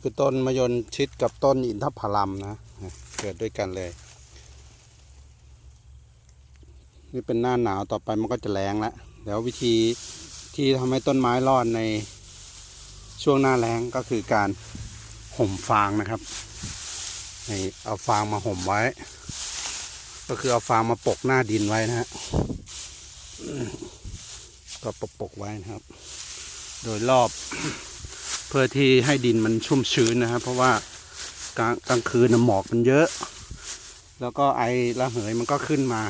คือต้นมะยนชิดกับต้นอินทผลัมนะ เกิดด้วยกันเลย นี่เป็นหน้าหนาวต่อไปมันก็จะแรงแล้วเดี๋ยววิธีที่ทำให้ต้นไม้รอดในช่วงหน้าแล้งก็คือการห่มฟางนะครับนี่เอาฟางมาห่มไว้ ก็คือเอาฟางมาปกหน้าดินไว้นะฮะก็ปกปกๆไว้นะครับ โดยรอบ เพื่อที่ให้ดินมันชุ่มชื้นนะครับ เพราะว่ากลางกลางคืนหมอกมันเยอะ แล้วก็ไอระเหยมันก็ขึ้นมา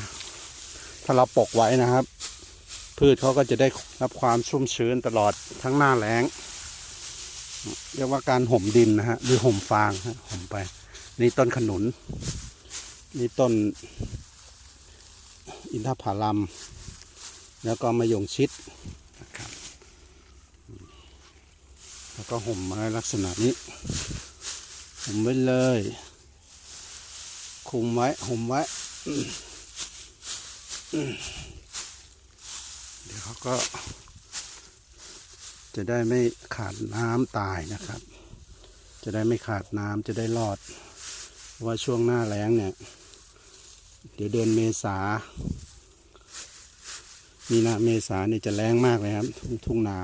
ถ้าเราปกไว้นะครับ พืชเขาก็จะได้รับความชุ่มชื้นตลอดทั้งหน้าแล้ง เรียกว่าการห่มดินนะฮะหรือห่มฟางฮะห่มไป นี่ต้นขนุน นี่ต้น อินทผลัม แล้วก็มะยงชิดนะครับ แล้ว ก็ห่มมาลักษณะนี้ห่มไว้เลย คุมไว้ห่มไว้ เดี๋ยวเขาก็ จะได้ไม่ขาดน้ำตายนะครับ จะได้ไม่ขาดน้ำจะได้รอดเพราะว่าช่วงหน้าแล้งเนี่ย เดี๋ยวเดือนเมษามีนาเมษาเนี่ยจะแรงมากเลยครับ ทุ่งนา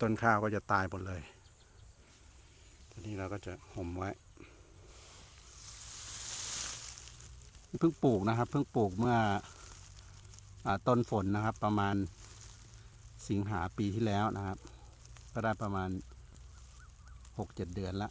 ต้นข้าวก็จะตายหมดเลยทีนี้เราก็จะห่มไว้เพิ่งปลูกนะครับเพิ่งปลูกเมื่ออต้นฝนนะครับ ประมาณสิงหาปีที่แล้วนะครับ ก็ได้ประมาณหกเจ็ดเดือนละ